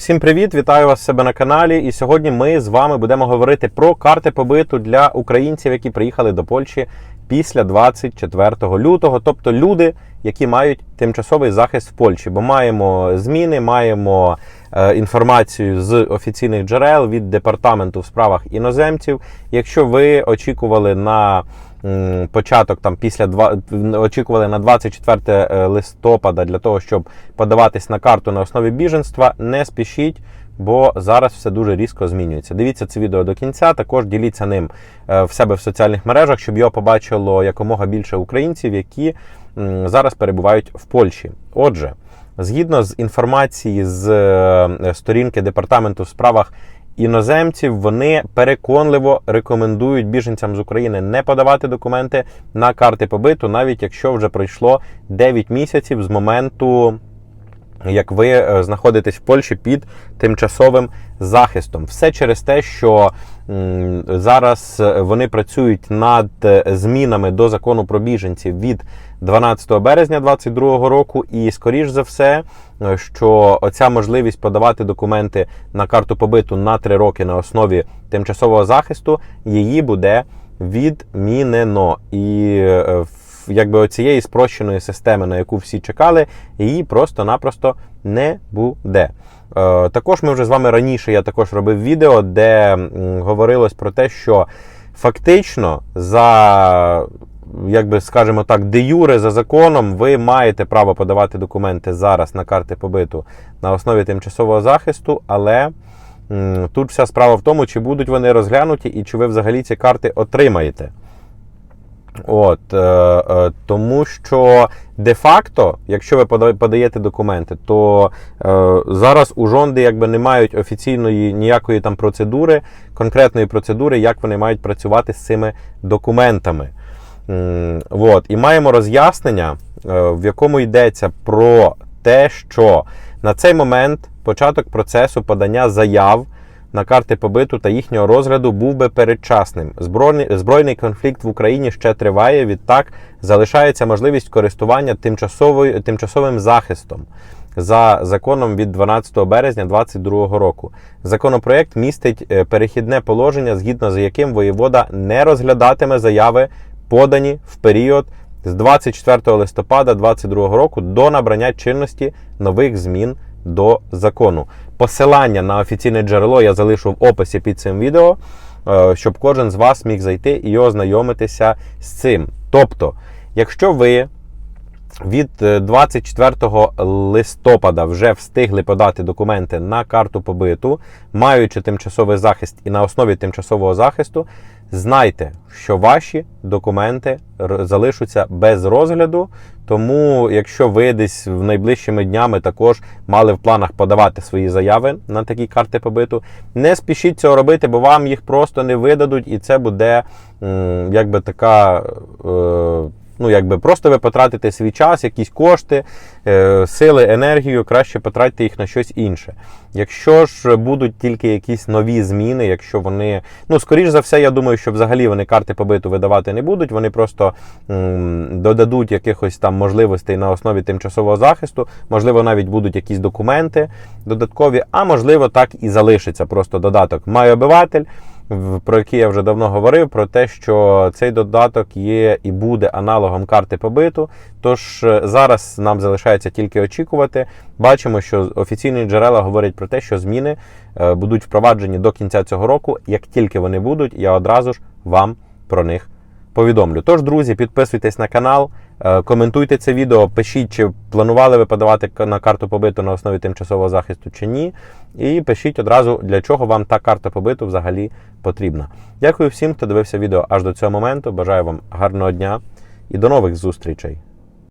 Всім привіт! Вітаю вас себе на каналі. І сьогодні ми з вами будемо говорити про карти побиту для українців, які приїхали до Польщі після 24 лютого, тобто люди, які мають тимчасовий захист в Польщі. Бо маємо зміни, маємо е, інформацію з офіційних джерел від департаменту в справах іноземців. Якщо ви очікували на початок там після два очікували на 24 листопада для того, щоб подаватись на карту на основі біженства, не спішіть. Бо зараз все дуже різко змінюється. Дивіться це відео до кінця. Також діліться ним е, в себе в соціальних мережах, щоб його побачило якомога більше українців, які зараз перебувають в Польщі. Отже, згідно з інформації з е, сторінки департаменту в справах іноземців, вони переконливо рекомендують біженцям з України не подавати документи на карти побиту, навіть якщо вже пройшло 9 місяців з моменту як ви е, знаходитесь в Польщі під тимчасовим захистом. Все через те, що зараз е, вони працюють над е, змінами до закону про біженців від 12 березня 2022 року, і скоріш за все, що оця можливість подавати документи на карту побиту на 3 роки на основі тимчасового захисту, її буде відмінено. І в- якби оцієї спрощеної системи, на яку всі чекали, її просто-напросто не буде. Е, Також ми вже з вами раніше я також робив відео, де говорилось про те, що фактично за. Якби скажімо так, де юре за законом, ви маєте право подавати документи зараз на карти побиту на основі тимчасового захисту, але м, тут вся справа в тому, чи будуть вони розглянуті і чи ви взагалі ці карти отримаєте. От, е, е, тому що де-факто, якщо ви подаєте документи, то е, зараз у жонди якби не мають офіційної ніякої там процедури, конкретної процедури, як вони мають працювати з цими документами. М, От, і маємо роз'яснення, е, в якому йдеться про те, що на цей момент початок процесу подання заяв на карти побиту та їхнього розгляду був би передчасним. Збройний, збройний конфлікт в Україні ще триває. Відтак залишається можливість користування тимчасовою, тимчасовим захистом за законом від 12 березня 2022 року. Законопроект містить е, перехідне положення, згідно з яким воєвода не розглядатиме заяви, подані в період з 24 листопада 2022 року до набрання чинності нових змін до закону. Посилання на офіційне джерело я залишу в описі під цим відео, е, щоб кожен з вас міг зайти і ознайомитися з цим. Тобто, якщо ви від е, 24 листопада вже встигли подати документи на карту побиту, маючи тимчасовий захист і на основі тимчасового захисту, знайте, що ваші документи залишаться без розгляду. Тому, якщо ви десь в найближчими днями також мали в планах подавати свої заяви на такі карти побиту, не спішіть цього робити, бо вам їх просто не видадуть, і це буде якби така. Е, Ну, якби просто ви потратите свій час, якісь кошти, е, сили, енергію, краще потратьте їх на щось інше. Якщо ж будуть тільки якісь нові зміни, якщо вони, ну, скоріш за все, я думаю, що взагалі вони карти побиту видавати не будуть, вони просто м, додадуть якихось там можливостей на основі тимчасового захисту, можливо, навіть будуть якісь документи додаткові, а можливо, так і залишиться просто додаток «Май обиватель про які я вже давно говорив, про те, що цей додаток є і буде аналогом карти побиту. Тож е, зараз нам залишається тільки очікувати. Бачимо, що офіційні джерела говорять про те, що зміни е, будуть впроваджені до кінця цього року. Як тільки вони будуть, я одразу ж вам про них повідомлю. Тож, друзі, підписуйтесь на канал, е, коментуйте це відео, пишіть, чи планували ви подавати на карту побиту на основі тимчасового захисту чи ні. І пишіть одразу, для чого вам та карта побиту взагалі потрібна. Дякую всім, хто дивився відео аж до цього моменту. Бажаю вам гарного дня і до нових зустрічей!